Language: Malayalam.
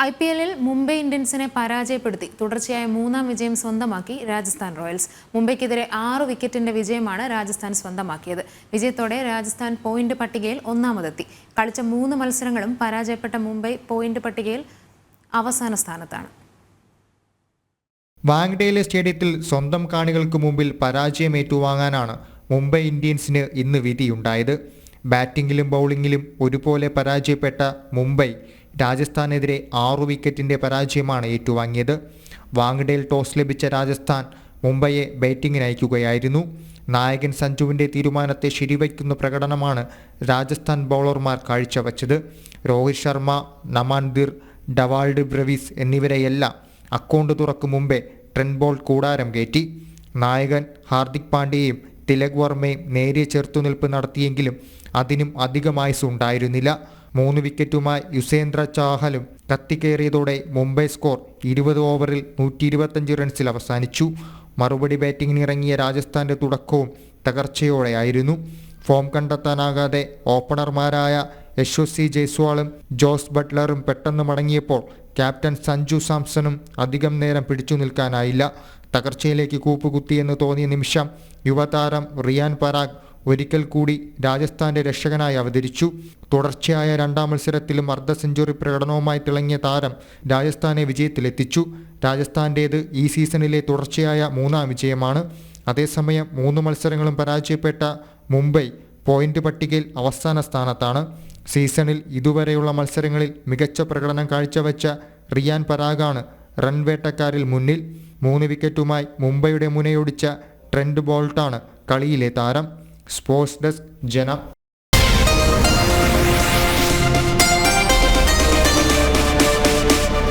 ഐ പി എല്ലിൽ മുംബൈ ഇന്ത്യൻസിനെ പരാജയപ്പെടുത്തി. തുടർച്ചയായ മൂന്നാം വിജയം സ്വന്തമാക്കി രാജസ്ഥാൻ റോയൽസ്. മുംബൈക്കെതിരെ ആറ് വിക്കറ്റിന്റെ വിജയമാണ് രാജസ്ഥാൻ സ്വന്തമാക്കിയത്. വിജയത്തോടെ രാജസ്ഥാൻ പോയിന്റ് പട്ടികയിൽ ഒന്നാമതെത്തി. കളിച്ച മൂന്ന് മത്സരങ്ങളും പരാജയപ്പെട്ട മുംബൈ പോയിന്റ് പട്ടികയിൽ അവസാന സ്ഥാനത്താണ്. വാങ്ഡേലെ സ്റ്റേഡിയത്തിൽ സ്വന്തം കാണികൾക്ക് മുമ്പിൽ പരാജയം ഏറ്റുവാങ്ങാനാണ് മുംബൈ ഇന്ത്യൻസിന് ഇന്ന് വിധിയുണ്ടായത്. ബാറ്റിംഗിലും ബൗളിംഗിലും ഒരുപോലെ പരാജയപ്പെട്ട മുംബൈ രാജസ്ഥാനെതിരെ ആറു വിക്കറ്റിന്റെ പരാജയമാണ് ഏറ്റുവാങ്ങിയത്. വാങ്ഡേൽ ടോസ് ലഭിച്ച രാജസ്ഥാൻ മുംബൈയെ ബാറ്റിംഗിന് അയക്കുകയായിരുന്നു. നായകൻ സഞ്ജുവിന്റെ തീരുമാനത്തെ ശരിവയ്ക്കുന്ന പ്രകടനമാണ് രാജസ്ഥാൻ ബൗളർമാർ കാഴ്ചവച്ചത്. രോഹിത് ശർമ്മ നമാൻദിർ ഡവാൾഡ് ബ്രവീസ് എന്നിവരെയെല്ലാം അക്കൗണ്ട് തുറക്കും മുമ്പേ ട്രെൻഡ് ബോൾ കൂടാരം കയറ്റി. നായകൻ ഹാർദിക് പാണ്ഡ്യയും തിലക് വർമ്മയും നേരിയ ചെറുത്തുനിൽപ്പ് നടത്തിയെങ്കിലും അതിനും അധികമായുസ് ഉണ്ടായിരുന്നില്ല മൂന്ന് വിക്കറ്റുമായി യുസേന്ദ്ര ചാഹലും കത്തിക്കേറിയതോടെ മുംബൈ സ്കോർ ഇരുപത് ഓവറിൽ നൂറ്റി ഇരുപത്തഞ്ച് റൺസിൽ അവസാനിച്ചു. മറുപടി ബാറ്റിംഗിനിറങ്ങിയ രാജസ്ഥാന്റെ തുടക്കവും തകർച്ചയോടെയായിരുന്നു. ഫോം കണ്ടെത്താനാകാതെ ഓപ്പണർമാരായ യശസ്വി ജയ്സ്വാളും ജോസ് ബട്ട്ലറും പെട്ടെന്ന് മടങ്ങിയപ്പോൾ ക്യാപ്റ്റൻ സഞ്ജു സാംസണും അധികം നേരം പിടിച്ചു നിൽക്കാനായില്ല. തകർച്ചയിലേക്ക് കൂപ്പുകുത്തിയെന്ന് തോന്നിയ നിമിഷം യുവതാരം റിയാൻ പരാഗ് ഒരിക്കൽ കൂടി രാജസ്ഥാന്റെ രക്ഷകനായി അവതരിച്ചു. തുടർച്ചയായ രണ്ടാം മത്സരത്തിലും അർദ്ധ സെഞ്ചുറി പ്രകടനവുമായി തിളങ്ങിയ താരം രാജസ്ഥാനെ വിജയത്തിലെത്തിച്ചു. രാജസ്ഥാന്റേത് ഈ സീസണിലെ തുടർച്ചയായ മൂന്നാം വിജയമാണ്. അതേസമയം മൂന്ന് മത്സരങ്ങളും പരാജയപ്പെട്ട മുംബൈ പോയിന്റ് പട്ടികയിൽ അവസാന സ്ഥാനത്താണ്. സീസണിൽ ഇതുവരെയുള്ള മത്സരങ്ങളിൽ മികച്ച പ്രകടനം കാഴ്ചവെച്ച റിയാൻ പരാഗാണ് റൺവേട്ടക്കാരിൽ മുന്നിൽ. മൂന്ന് വിക്കറ്റുമായി മുംബൈയുടെ മുനയൊടിച്ച ട്രെൻഡ് ബോൾട്ടാണ് കളിയിലെ താരം. sports.cenap